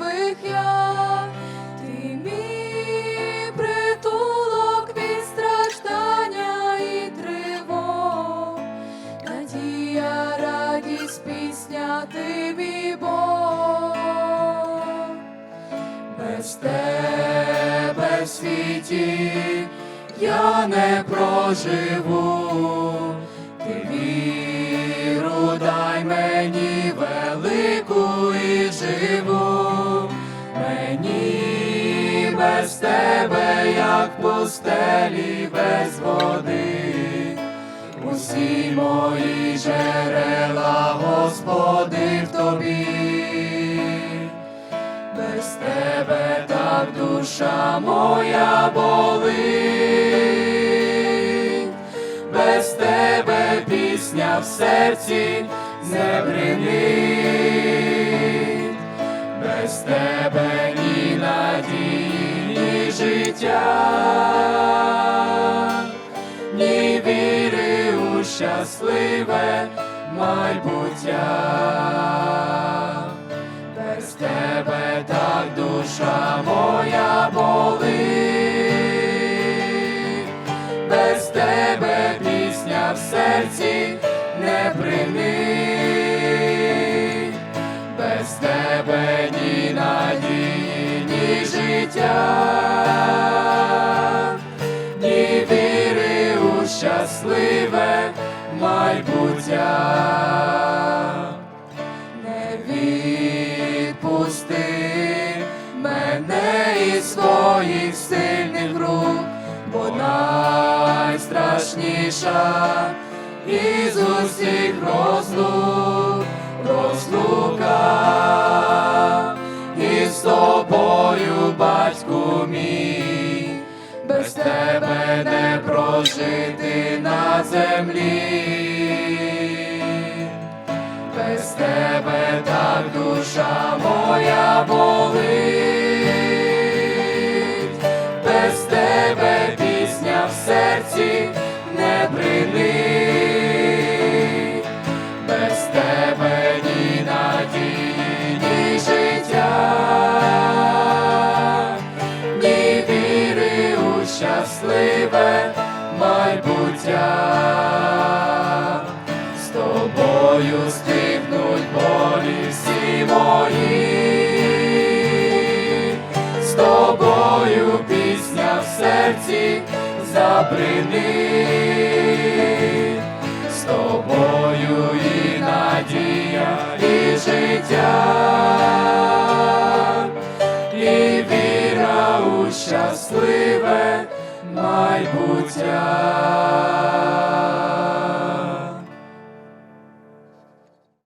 живих я, ти мій притулок від страждання і тривог, надія, радість, пісня, ти мій Бог. без тебе в світі я не проживу, ти віру дай мені велику і живу. Без тебе, як в пустелі без води, усі мої джерела, Господи, в тобі. Без тебе так душа моя болить, без тебе пісня в серці не бринить, без тебе життя, ні віри у щасливе майбуття. Без тебе так душа моя болить, без тебе пісня в серці не принить, без тебе ні надії, ні життя, щасливе майбуття. Не відпусти мене із своїх сильних рук, бо найстрашніша із усіх розлук, розлука. Із тобою, батьку мій, без тебе не прожити землі. Без тебе так душа моя болить, без тебе пісня в серці тобою стихнуть болі всі мої, з тобою пісня в серці забринить, з тобою і надія, і життя, і віра у щасливе майбуття.